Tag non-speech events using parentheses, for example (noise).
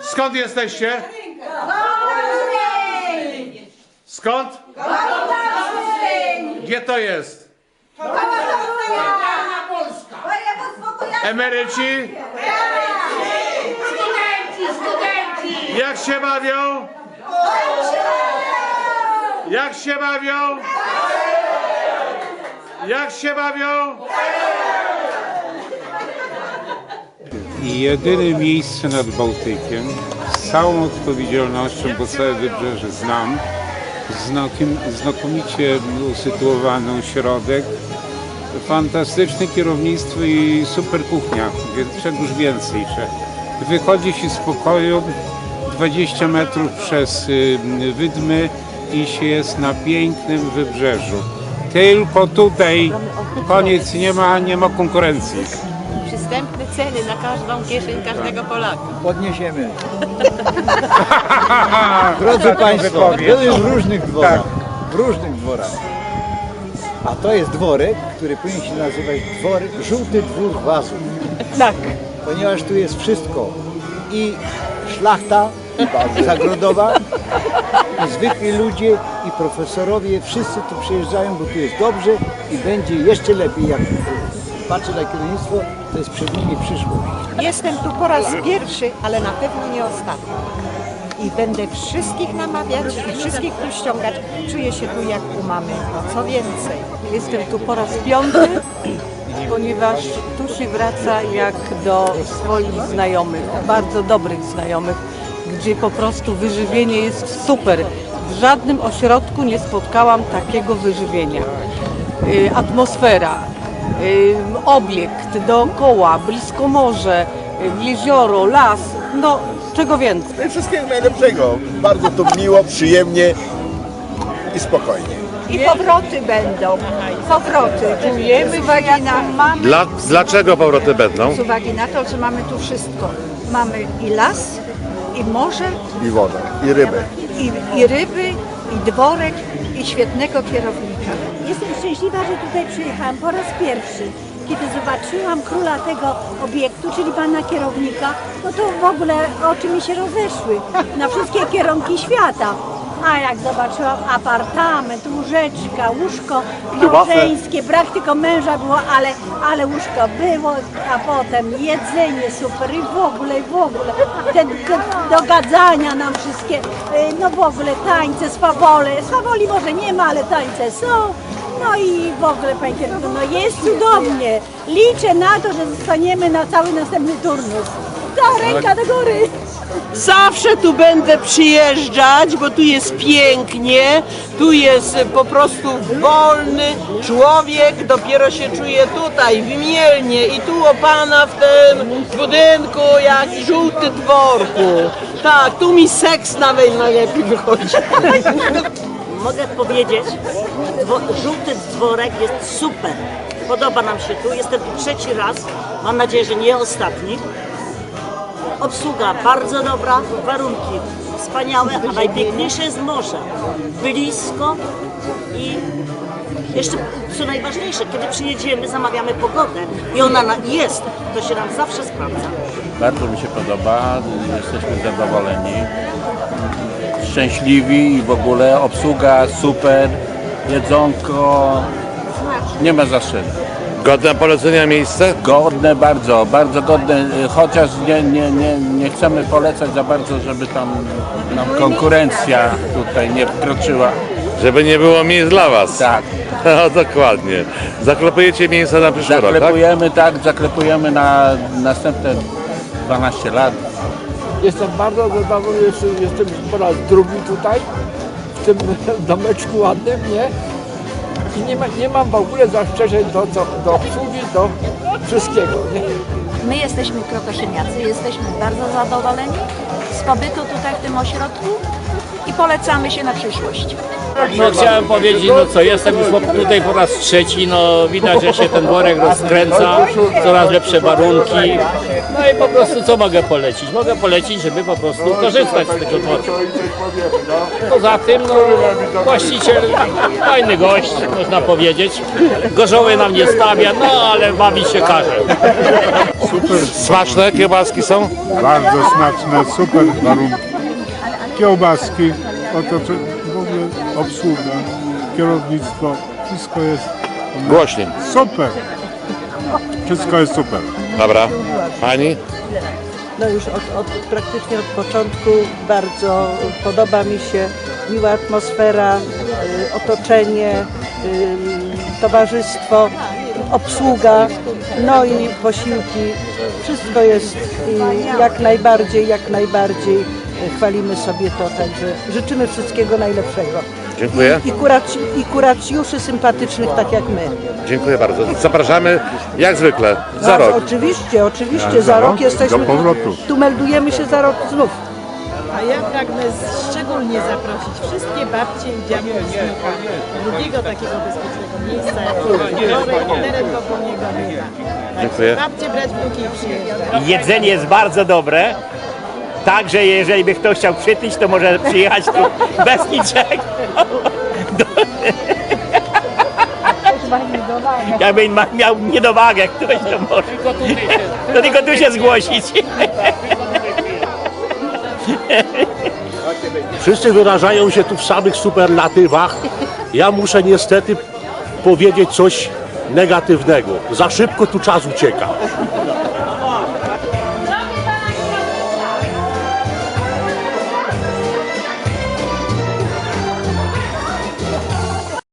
Skąd jesteście? Skąd? Gdzie to jest? Emeryci? Jak się bawią? Jak się bawią? Jak się bawią? Jedyne miejsce nad Bałtykiem z całą odpowiedzialnością, bo całe wybrzeże znam, znakom, znakomicie usytuowany ośrodek, fantastyczne kierownictwo i super kuchnia, więc czegoż więcej. Wychodzi się z pokoju 20 metrów przez y, Wydmy i się jest na pięknym wybrzeżu. Tylko tutaj koniec, nie ma, nie ma konkurencji. Ceny na każdą kieszeń każdego Polaka. Podniesiemy. (laughs) Drodzy Państwo, były w różnych dworach. W różnych dworach. A to jest dworek, który powinien się nazywać dworek, żółty dwór wazów. Tak. Ponieważ tu jest wszystko. I szlachta zagrodowa, i zwykli ludzie, i profesorowie, wszyscy tu przyjeżdżają, bo tu jest dobrze i będzie jeszcze lepiej. Jak patrzę na kierownictwo, to jest przed nimi przyszłość. Jestem tu po raz pierwszy, ale na pewno nie ostatni. I będę wszystkich namawiać i wszystkich tu ściągać. Czuję się tu jak u mamy. No co więcej. Jestem tu po raz piąty, ponieważ tu się wraca jak do swoich znajomych, bardzo dobrych znajomych, gdzie po prostu wyżywienie jest super. W żadnym ośrodku nie spotkałam takiego wyżywienia. Y, Atmosfera, obiekt dookoła, blisko morze, jezioro, las, no czego więcej. Wszystkiego najlepszego. Bardzo tu miło, przyjemnie i spokojnie. I powroty będą. Powroty. Z uwagi na, Dla, dlaczego powroty będą? z uwagi na to, że mamy tu wszystko. Mamy i las, i morze, I wodę, i rybę. i, i ryby, i dworek, i świetnego kierownika. Jestem szczęśliwa, że tutaj przyjechałam po raz pierwszy. Kiedy zobaczyłam króla tego obiektu, czyli pana kierownika, no to w ogóle oczy mi się rozeszły na wszystkie kierunki świata. A jak zobaczyłam apartament, łóżeczka, łóżko małżeńskie, brak tylko męża było, ale, ale łóżko było, a potem jedzenie super i w ogóle, i w ogóle. Te, te dogadzania nam wszystkie, y, no w ogóle tańce, swawole. Swawoli może nie ma, ale tańce są. No i w ogóle, panie kierowniku, no jest cudownie. Liczę na to, że zostaniemy na cały następny turnus. Ta ręka do góry. Zawsze tu będę przyjeżdżać, bo tu jest pięknie, tu jest po prostu wolny człowiek, dopiero się czuje tutaj, w Mielnie i tu o pana w tym budynku, jak żółty dworku. Tak, tu mi seks nawet najlepiej wychodzi. (laughs) Mogę powiedzieć, dwo, żółty dworek jest super. Podoba nam się tu. Jestem tu trzeci raz. Mam nadzieję, że nie ostatni. Obsługa bardzo dobra, warunki wspaniałe, a najpiękniejsze jest morze. Blisko i jeszcze co najważniejsze, kiedy przyjedziemy, zamawiamy pogodę i ona na- jest. To się nam zawsze sprawdza. Bardzo mi się podoba, jesteśmy zadowoleni, szczęśliwi i w ogóle obsługa super, jedzonko, nie ma zastrzeżeń. Godne polecenia miejsce? Godne bardzo, bardzo godne, chociaż nie, nie, nie, nie chcemy polecać za bardzo, żeby tam nam konkurencja tutaj nie wkroczyła. Żeby nie było miejsc dla was. Tak, (laughs) No dokładnie. Zaklepujecie miejsca na przyszły rok, tak? zaklepujemy tak, zaklepujemy na następne 12 lat. Jestem bardzo zadowolony, jestem, jestem po raz drugi tutaj, w tym (laughs) domeczku ładnym, nie? I nie, ma, nie mam w ogóle zastrzeżeń do, do, do obsługi, do wszystkiego, nie? My jesteśmy krokoszyniacy, jesteśmy bardzo zadowoleni pobytu tutaj w tym ośrodku i polecamy się na przyszłość. No chciałem powiedzieć, no co, jestem już tutaj po raz trzeci, no widać, że się ten worek rozkręca, coraz lepsze warunki. No i po prostu co mogę polecić? Mogę polecić, żeby po prostu korzystać z tego dworca. Poza tym, no właściciel, fajny gość, można powiedzieć. Gorzoły nam nie stawia, no ale bawi się każe. Smaczne kiełbaski są? Bardzo smaczne, super warunki. Kiełbaski, otoczenie, w ogóle obsługa, kierownictwo, wszystko jest Głośniej. super. Wszystko jest super. Dobra. Pani? No już od, od, praktycznie od początku bardzo podoba mi się miła atmosfera, y, otoczenie, y, towarzystwo, obsługa, no i posiłki. Wszystko jest y, jak najbardziej, jak najbardziej chwalimy sobie to, także życzymy wszystkiego najlepszego. Dziękuję. I, kurac, i kuracjuszy sympatycznych tak jak my. Dziękuję bardzo. Zapraszamy jak zwykle. Za rok. Oczywiście, oczywiście, za rok jesteśmy. do powrotu. Tu meldujemy się za rok znów. A ja pragnę szczególnie zaprosić wszystkie babcie i dziadków z wnuka do drugiego takiego bezpiecznego miejsca, jak Dorek, teren wokół niego. Dziękuję. Babcie brać wnuki i przyjeżdżać. Jedzenie jest bardzo dobre, także jeżeli by ktoś chciał przytyć, to może przyjechać tu (laughs) bez niczego. (laughs) Jakby miał niedowagę ktoś, to może. To tylko tu się zgłosić. (laughs) Wszyscy wyrażają się tu w samych superlatywach. Ja muszę niestety powiedzieć coś negatywnego. Za szybko tu czas ucieka.